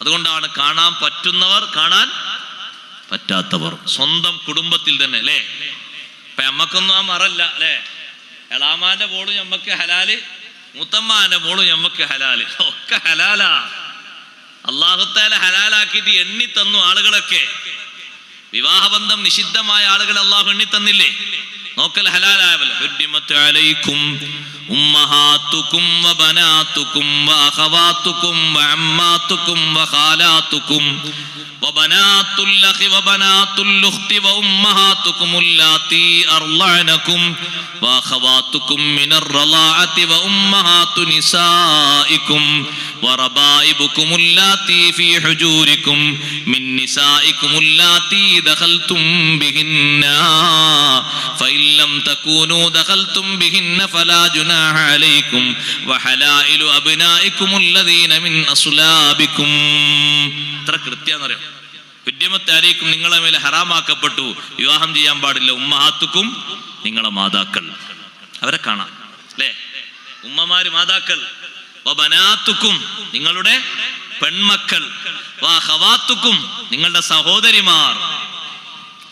അതുകൊണ്ടാണ് കാണാൻ പറ്റുന്നവർ കാണാൻ പറ്റാത്തവർ. സ്വന്തം കുടുംബത്തിൽ തന്നെ അല്ലേ? ഇപ്പൊ നമ്മക്കൊന്നും ആ മറല്ല അല്ലേ? എളാമാന്റെ മോളും ഞമ്മക്ക് ഹലാൽ മുത്തമ്മാന്റെ മോളും ഞമ്മക്ക് ഹലാൽ. ഒക്കെ ഹലാലാ. അള്ളാഹുത്താല ഹലാലാക്കിയിട്ട് എണ്ണി തന്നു ആളുകളൊക്കെ. വിവാഹബന്ധം നിഷിദ്ധമായ ആളുകൾ അള്ളാഹു എണ്ണി തന്നില്ലേ നോക്കൽ അലൈക്കും ഉമ്മഹാത്തുക്കും വബനാത്തുക്കും വഅഖവാത്തുക്കും വഅമ്മാത്തുക്കും വഖാലാത്തുക്കും وبنات الأخ وبنات الأخت وأمهاتكم اللاتي أرضعنكم وأخواتكم من الرضاعة وأمهات نسائكم وربائبكم اللاتي في حجوركم من نسائكم اللاتي دخلتم بهن فإن لم تكونوا دخلتم بهن فلا جناح عليكم وحلائل أبنائكم الذين من أصلابكم എത്ര കൃത്യാന്നറിയാം വിദ്യമത്താലേക്കും നിങ്ങളെ മേലെ ഹറാമാക്കപ്പെട്ടു. വിവാഹം ചെയ്യാൻ പാടില്ല. ഉമ്മഹാത്തുക്കും നിങ്ങളെ മാതാക്കൾ. അവരെ കാണാം. അല്ലേ? ഉമ്മമാര് മാതാക്കൾ. ബനാത്തുക്കും നിങ്ങളുടെ പെൺമക്കൾ. ഹവാത്തുക്കും നിങ്ങളുടെ സഹോദരിമാർ.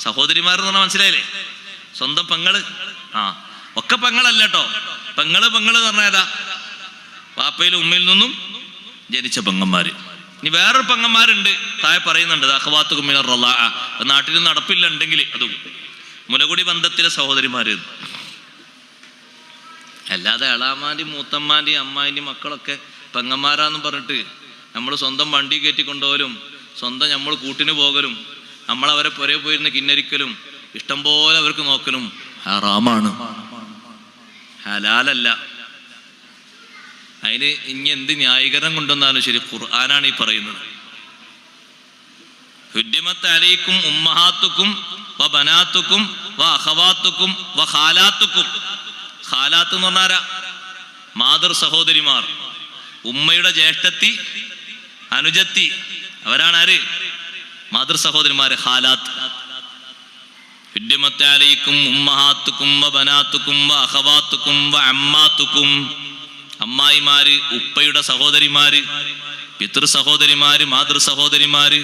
സഹോദരിമാർ എന്ന് പറഞ്ഞാൽ മനസ്സിലായില്ലേ? സ്വന്തം പെങ്ങൾ. ആ ഒക്കെ പെങ്ങളല്ല കേട്ടോ പെങ്ങൾ പെങ്ങൾ എന്ന് പറഞ്ഞാൽ ഏതാ? വാപ്പയിലും ഉമ്മയിൽ നിന്നും ജനിച്ച പെങ്ങന്മാര്. ഇനി വേറൊരു പെങ്ങന്മാരുണ്ട്. താഴെ പറയുന്നുണ്ട് അഹ്വാത്തു കുമ്മിനർ നാട്ടിൽ നടപ്പില്ല ഉണ്ടെങ്കിൽ അതും. മുലകുടി ബന്ധത്തിലെ സഹോദരിമാര്. അല്ലാതെ എളാമാന്റെയും മൂത്തമ്മാന്റെയും അമ്മായിന്റെയും മക്കളൊക്കെ പെങ്ങന്മാരാന്ന് പറഞ്ഞിട്ട് നമ്മൾ സ്വന്തം വണ്ടി കയറ്റി കൊണ്ടുപോലും സ്വന്തം നമ്മൾ കൂട്ടിന് പോകലും നമ്മളവരെ പുരയെ പോയിരുന്ന് കിന്നരിക്കലും ഇഷ്ടം പോലെ അവർക്ക് നോക്കലും. ഹറാമാണ്. ഹലാലല്ല. അതിന് ഇനി എന്ത് ന്യായീകരണം കൊണ്ടുവന്നാലും ശരി ഖുർആനാണ് ഈ പറയുന്നത്. ഹുദ്യമത്ത് അലയിക്കും ഉമ്മഹാത്തുക്കും വ ബനാത്തുക്കും വ അഹവാത്തുക്കും വ ഖാലാത്തുക്കും. ഖാലാത്ത് എന്ന് പറഞ്ഞാരാ? മാതൃ സഹോദരിമാർ. ഉമ്മയുടെ ജ്യേഷ്ഠത്തി അനുജത്തി അവരാണ് ആര് മാതൃ സഹോദരിമാര് ഹാലാത്ത് ഹുദ്യമത്ത് അലയിക്കും ഉമ്മഹാത്തുക്കും വ ബനാത്തുക്കും വ അഹവാത്തുക്കും വ അമ്മാത്തുക്കും. അമ്മായിമാര് ഉപ്പയുടെ സഹോദരിമാര് പിതൃ സഹോദരിമാര് മാതൃ സഹോദരിമാര്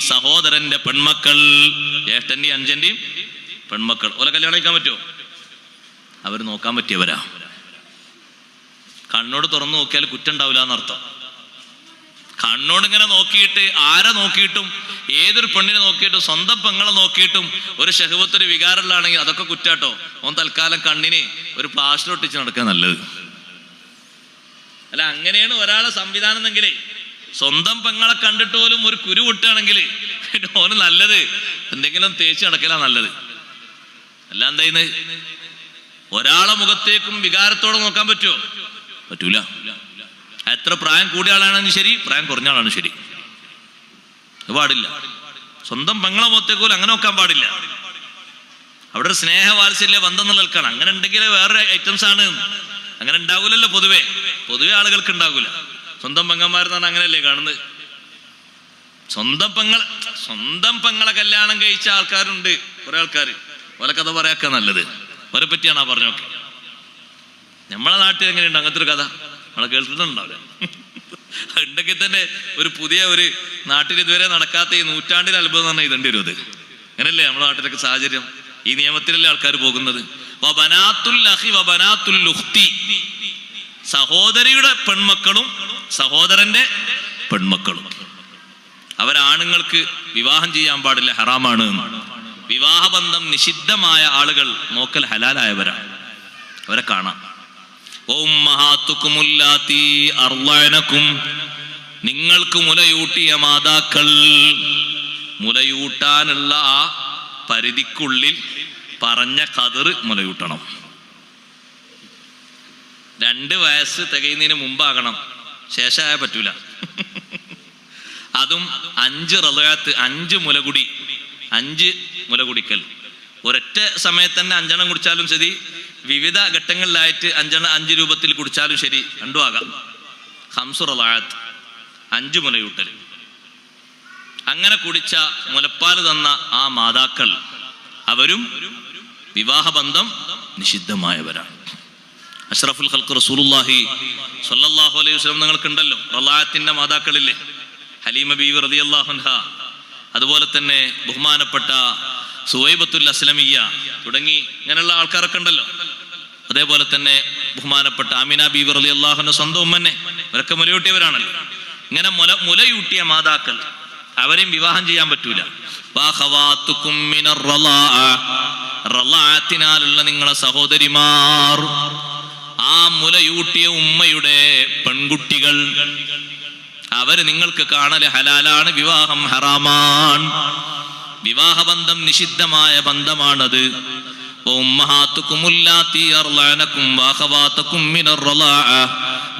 സഹോദരന്റെ പെൺമക്കൾ ജ്യേഷ്ഠന്റെയും അഞ്ചന്റെയും പെൺമക്കൾ. ഓലെ കല്യാണം കഴിക്കാൻ പറ്റുമോ അവർ നോക്കാൻ പറ്റിയവരാ. കണ്ണോട് തുറന്നു നോക്കിയാൽ കുറ്റം ഉണ്ടാവില്ല എന്നർത്ഥം. കണ്ണോട് ഇങ്ങനെ നോക്കിയിട്ട് ആരെ നോക്കിയിട്ടും ഏതൊരു പെണ്ണിനെ നോക്കിയിട്ടും സ്വന്തം പെങ്ങളെ നോക്കിയിട്ടും ഒരു ഷെഹബത്തൊരു വികാരമുള്ളതാണെങ്കിൽ അതൊക്കെ കുറ്റാട്ടോ. ഓൻ തൽക്കാലം കണ്ണിന് ഒരു പ്ലാസ്റ്റർ ഒട്ടിച്ച് നടക്കാൻ നല്ലത്. അല്ല അങ്ങനെയാണ് ഒരാളെ സംവിധാനം എന്നെങ്കിലേ. സ്വന്തം പെങ്ങളെ കണ്ടിട്ട് പോലും ഒരു കുരു പൊട്ടുകയാണെങ്കിൽ ഓന് നല്ലത്. എന്തെങ്കിലും തേച്ച് നടക്കലാ നല്ലത്. അല്ല എന്താ ഒരാളെ മുഖത്തേക്കും വികാരത്തോടെ നോക്കാൻ പറ്റുമോ പറ്റൂല. എത്ര പ്രായം കൂടിയ ആളാണെങ്കിൽ ശരി പ്രായം കുറഞ്ഞ ആളാണ് ശരി. പാടില്ല. സ്വന്തം പെങ്ങളെ മുഖത്തേക്ക് പോലും അങ്ങനെ നോക്കാൻ പാടില്ല. അവിടെ ഒരു സ്നേഹ വാത്സല്യ ബന്ധം നിൽക്കണം അങ്ങനെ ഉണ്ടെങ്കിൽ വേറെ ഐറ്റംസ് ആണ്. അങ്ങനെ ഉണ്ടാവൂലല്ലോ പൊതുവെ. പൊതുവെ ആളുകൾക്ക് ഉണ്ടാകൂല സ്വന്തം പെങ്ങന്മാരെന്നാണ് അങ്ങനെയല്ലേ കാണുന്നത്? സ്വന്തം പെങ്ങൾ സ്വന്തം പെങ്ങളെ കല്യാണം കഴിച്ച ആൾക്കാരുണ്ട് കുറെ ആൾക്കാർ ഓല കഥ പറയാക്ക നല്ലത്. ഓരെ പറ്റിയാണ് ആ പറഞ്ഞൊക്കെ. നമ്മളെ നാട്ടിൽ എങ്ങനെയുണ്ട് അങ്ങനത്തെ ഒരു കഥ? നമ്മളെ കേൾക്കുന്നുണ്ടാവില്ല ഉണ്ടെങ്കിൽ തന്നെ ഒരു പുതിയ ഒരു നാട്ടിൽ ഇതുവരെ നടക്കാത്ത ഈ നൂറ്റാണ്ടിൽ അത്ഭുതം പറഞ്ഞാൽ ഇതേണ്ടി വരും അത്. അങ്ങനല്ലേ നമ്മുടെ നാട്ടിലൊക്കെ സാഹചര്യം? ഈ നിയമത്തിലല്ലേ ആൾക്കാർ പോകുന്നത്. സഹോദരിയുടെ പെൺമക്കളും സഹോദരന്റെ പെൺമക്കളും. അവരാണുങ്ങൾക്ക് വിവാഹം ചെയ്യാൻ പാടില്ല ഹറാമാണ്. വിവാഹബന്ധം നിഷിദ്ധമായ ആളുകൾ നോക്കൽ ഹലാലായവരാണ്. അവരെ കാണാം. നിങ്ങൾക്ക് മുലയൂട്ടിയ മാതാക്കൾ മുലയൂട്ടാനുള്ള ആ പരിധിക്കുള്ളിൽ പറഞ്ഞ കതിർ മുലയൂട്ടണം. രണ്ട് വയസ്സ് തികയുന്നതിന് മുമ്പാകണം ശേഷമായ പറ്റൂല. അതും അഞ്ച് റലയാത്ത് അഞ്ച് മുലകുടി അഞ്ച് മുലകുടിക്കൽ. ഒരൊറ്റ സമയത്ത് തന്നെ അഞ്ചെണ്ണം കുടിച്ചാലും ശരി വിവിധ ഘട്ടങ്ങളിലായിട്ട് അഞ്ചെണ്ണ അഞ്ച് രൂപത്തിൽ കുടിച്ചാലും ശരി രണ്ടും ആകാം. ഹംസു അഞ്ചു മുലയൂട്ടൽ. അങ്ങനെ കുടിച്ച മുലപ്പാൽ തന്ന ആ മാതാക്കൾ അവരും വിവാഹബന്ധം നിഷിദ്ധമായവരാണ്. അഷ്റഫുൽ ഖൽക്ക് റസൂലുല്ലാഹി സല്ലല്ലാഹു അലൈഹി വസല്ലം നിങ്ങൾക്കുണ്ടല്ലോ റലായത്തിന്റെ മാതാക്കളില്ലേ ഹലീമ ബീവി റളിയല്ലാഹു അൻഹ അതുപോലെ തന്നെ ബഹുമാനപ്പെട്ട സുവൈബത്തുൽ അസ്ലമിയ തുടങ്ങി ഇങ്ങനെയുള്ള ആൾക്കാരൊക്കെ ഉണ്ടല്ലോ. അതേപോലെ തന്നെ ബഹുമാനപ്പെട്ട അമിന ബീബർ അലി അള്ളാഹുന്റെ സ്വന്തം ഉമ്മന്നെ. ഇവരൊക്കെ മുലയൂട്ടിയവരാണല്ലോ. ഇങ്ങനെ മുല മുലയൂട്ടിയ മാതാക്കൾ അവരെയും വിവാഹം ചെയ്യാൻ പറ്റൂല. റളാഅത്തിനാലുള്ള നിങ്ങളെ സഹോദരിമാർ. ആ മുലയൂട്ടിയ ഉമ്മയുടെ പെൺകുട്ടികൾ അവർ നിങ്ങൾക്ക് കാണൽ ഹലാലാണ് വിവാഹം ഹറാമാൻ വിവാഹബന്ധം നിഷിദ്ധമായ ബന്ധമാണത്. وأمهاتكم اللاتي أرضعنكم وأخواتكم من الرضاعة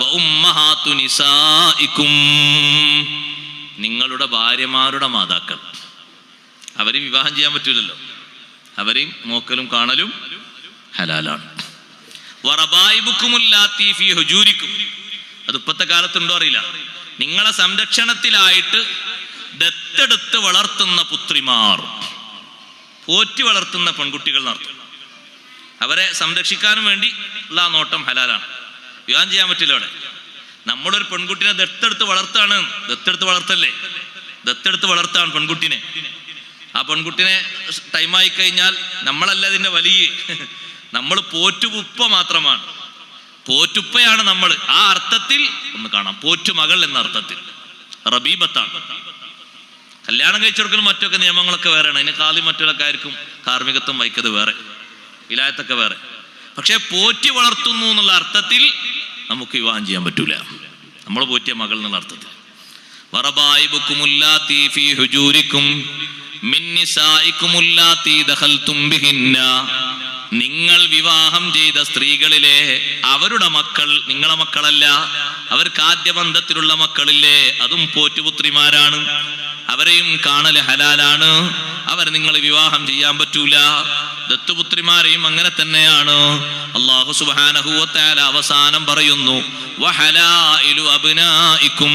وأمهات نسائكم നിങ്ങളുടെ ഭാര്യമാരുടെ മാതാക്കൾ അവരെ വിവാഹം ചെയ്യാൻ പറ്റൂലല്ലോ അവരെയും നോക്കലും കാണലും ഹലാലാണ് വറബായിബുക്കുമുല്ലാത്തി ഫീ ഹുജൂരിക്കും അത് ഇപ്പത്തെ കാലത്തുണ്ടോ അറിയില്ല നിങ്ങളെ സംരക്ഷണത്തിലായിട്ട് ദത്തെടുത്ത് വളർത്തുന്ന പുത്രിമാർ പോറ്റി വളർത്തുന്ന പെൺകുട്ടികൾ നടത്തും അവരെ സംരക്ഷിക്കാനും വേണ്ടി ഉള്ള ആ നോട്ടം ഹലാലാണ്. വിവാഹം ചെയ്യാൻ പറ്റില്ല അവിടെ. നമ്മളൊരു പെൺകുട്ടിനെ ദത്തെടുത്ത് വളർത്താണ്. ദത്തെടുത്ത് വളർത്തല്ലേ? ദത്തെടുത്ത് വളർത്താണ് പെൺകുട്ടിനെ. ആ പെൺകുട്ടിനെ ടൈമായി കഴിഞ്ഞാൽ നമ്മളല്ല ഇതിന്റെ വലിയ നമ്മൾ പോറ്റുപ്പ മാത്രമാണ്. പോറ്റുപ്പയാണ് നമ്മൾ. ആ അർത്ഥത്തിൽ ഒന്ന് കാണാം. പോറ്റുമകൾ എന്ന അർത്ഥത്തിൽ. റബീബത്താണ്. കല്യാണം കഴിച്ചെടുക്കലും മറ്റൊക്കെ നിയമങ്ങളൊക്കെ വേറെയാണ്. അതിന് കാലി മറ്റൊക്കെ ആയിരിക്കും കാർമ്മികത്വം വഹിക്കത് വേറെ. വിലായത്തൊക്കെ വേറെ. പക്ഷെ പോറ്റി വളർത്തുന്നു എന്നുള്ള അർത്ഥത്തിൽ നമുക്ക് വിവാഹം ചെയ്യാൻ പറ്റൂല. നമ്മൾ പോറ്റിയ മകൾ എന്നുള്ള അർത്ഥത്തിൽ. നിങ്ങൾ വിവാഹം ചെയ്ത സ്ത്രീകളിലെ അവരുടെ മക്കൾ നിങ്ങളെ മക്കളല്ല. അവർക്ക് ആദ്യ ബന്ധത്തിലുള്ള മക്കളില്ലേ? അതും പോറ്റുപുത്രിമാരാണ്. അവരെയും കാണൽ ഹലാലാണ്. അവർ നിങ്ങൾ വിവാഹം ചെയ്യാൻ പറ്റൂല. ദത്തുപുത്രിമാരെയും അങ്ങനെ തന്നെയാണ്. അള്ളാഹു സുബാനഹുവത്താല അവസാനം പറയുന്നു അബ്നായിക്കും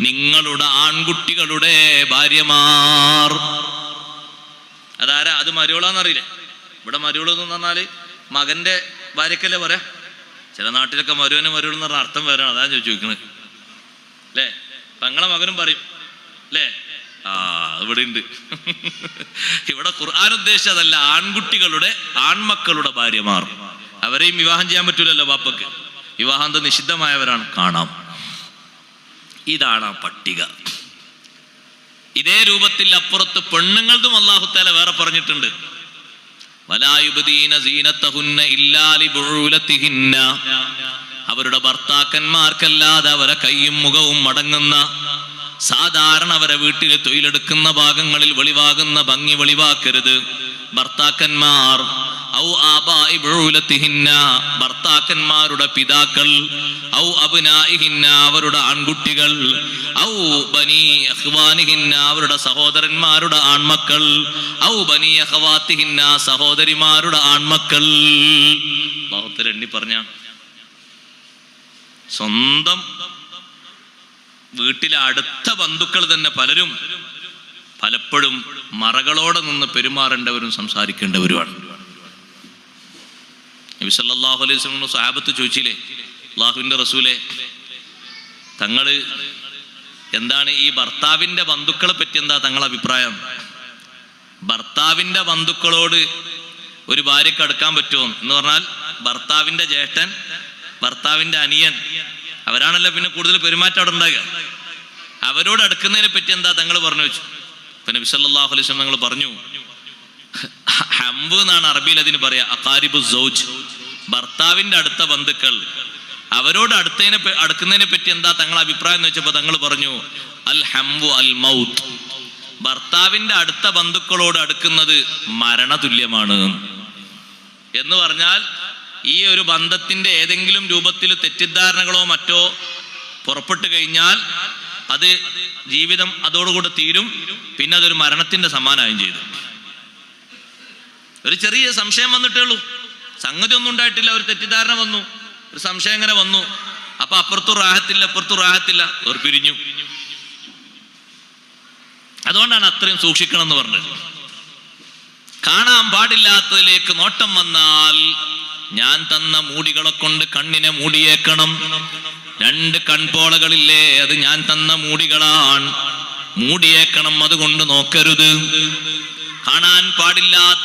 നിങ്ങളുടെ ആൺകുട്ടികളുടെ ഭാര്യമാർ. അതാരാ? അത് മരുവളാന്നറിയില്ലേ ഇവിടെ മരുവൾ എന്ന് പറഞ്ഞാൽ മകന്റെ ഭാര്യക്കല്ലേ പറയാ? ചില നാട്ടിലൊക്കെ മരുവനെ മരുവെന്ന് പറഞ്ഞ അർത്ഥം വരണം അതാ ചോദിച്ചു ചോദിക്കുന്നത് അല്ലേ? തങ്ങളെ മകനും പറയും. അല്ലേ? ആ ഇവിടെ ഉണ്ട് ഇവിടെ ഖുർആൻ ഉദ്ദേശിച്ചതല്ല ആൺകുട്ടികളുടെ ആൺമക്കളുടെ ഭാര്യമാർ അവരെയും വിവാഹം ചെയ്യാൻ പറ്റൂലല്ലോ ബാപ്പക്ക്. വിവാഹാന്ത നിഷിദ്ധമായവരാണ്? കാണാം. ഇതാണ് ആ പട്ടിക. ഇതേ രൂപത്തിൽ അപ്പുറത്ത് പെണ്ണുങ്ങളതും അള്ളാഹുത്താല വേറെ പറഞ്ഞിട്ടുണ്ട്. അവരുടെ ഭർത്താക്കന്മാർക്കല്ലാതെ അവരെ കൈയും മുഖവും മടങ്ങുന്ന സാധാരണ അവരെ വീട്ടിൽ തൊഴിലെടുക്കുന്ന ഭാഗങ്ങളിൽ വെളിവാകുന്ന ഭംഗി വെളിവാക്കരുത്. ഭർത്താക്കന്മാർ ഔ ആബായി ബുഴൂലത്തിഹിന്ന ഭർത്താക്കന്മാരുടെ പിതാക്കൾ ഔ അബുനായിഹിന്ന അവരുടെ ആൺകുട്ടികൾ ഔ ബനി അഹ്വാനിഹിന്ന അവരുടെ സഹോദരന്മാരുടെ ആൺമക്കൾ ഔ ബനി അഹ്വാത്തിഹിന്ന സഹോദരിമാരുടെ ആൺമക്കൾ. ഭാഗത്തിൽ എണ്ണി പറഞ്ഞ. സ്വന്തം വീട്ടിലെ അടുത്ത ബന്ധുക്കൾ തന്നെ പലരും പലപ്പോഴും മറകളോടെ നിന്ന് പെരുമാറേണ്ടവരും സംസാരിക്കേണ്ടവരുമാണ്. അലൈഹി വസല്ലം സ്വഹാബത്ത് ചോദിച്ചില്ലേ അള്ളാഹുവിന്റെ റസൂലെ തങ്ങൾ എന്താണ് ഈ ഭർത്താവിന്റെ ബന്ധുക്കളെ പറ്റി എന്താ തങ്ങളെ അഭിപ്രായം? ഭർത്താവിന്റെ ബന്ധുക്കളോട് ഒരു ഭാര്യക്ക് അടുക്കാൻ പറ്റുമോ എന്ന് പറഞ്ഞാൽ ഭർത്താവിന്റെ ജ്യേഷ്ഠൻ ഭർത്താവിന്റെ അനിയൻ അവരാണല്ലോ പിന്നെ കൂടുതൽ പെരുമാറ്റം അവിടെ ഉണ്ടാകുക. അവരോട് അടുക്കുന്നതിനെ പറ്റി എന്താ തങ്ങൾ പറഞ്ഞു വെച്ചു? പിന്നെ വിസല്ലാഹു വസല്ലം തങ്ങൾ പറഞ്ഞു ഹംബ് എന്നാണ് അറബിയിൽ അതിന് പറയാ അക്കാരിബു സൗജ്. ഭർത്താവിന്റെ അടുത്ത ബന്ധുക്കൾ. അവരോട് അടുത്തതിനെ അടുക്കുന്നതിനെ പറ്റി എന്താ തങ്ങൾ അഭിപ്രായം എന്ന് വെച്ചപ്പോ തങ്ങൾ പറഞ്ഞു അൽ ഹംബു അൽ മൗത്ത്. ഭർത്താവിന്റെ അടുത്ത ബന്ധുക്കളോട് അടുക്കുന്നത് മരണതുല്യമാണ്. എന്ന് പറഞ്ഞാൽ ഈ ഒരു ബന്ധത്തിന്റെ ഏതെങ്കിലും രൂപത്തിൽ തെറ്റിദ്ധാരണകളോ മറ്റോ പുറപ്പെട്ടു കഴിഞ്ഞാൽ അത് ജീവിതം അതോടുകൂടെ തീരും. പിന്നെ അതൊരു മരണത്തിന്റെ സമ്മാനമായും ചെയ്തു. ഒരു ചെറിയ സംശയം വന്നിട്ടേ ഉള്ളൂ. സംഗതി ഒന്നും ഉണ്ടായിട്ടില്ല. ഒരു തെറ്റിദ്ധാരണ വന്നു. ഒരു സംശയം ഇങ്ങനെ വന്നു. അപ്പൊ അപ്പുറത്തു റാഹത്തില്ല അപ്പുറത്തു റാഹത്തില്ല. അവർ പിരിഞ്ഞു. അതുകൊണ്ടാണ് അത്രയും സൂക്ഷിക്കണം എന്ന് പറഞ്ഞത്. കാണാൻ പാടില്ലാത്തതിലേക്ക് നോട്ടം വന്നാൽ ഞാൻ തന്ന മൂടികളെ കൊണ്ട് കണ്ണിനെ മൂടിയേക്കണം. രണ്ട് കൺപോളകളില്ലേ അത് ഞാൻ തന്ന മൂടികളാണ്. മൂടിയേക്കണം അതുകൊണ്ട് നോക്കരുത്. കാണാൻ പാടില്ലാത്ത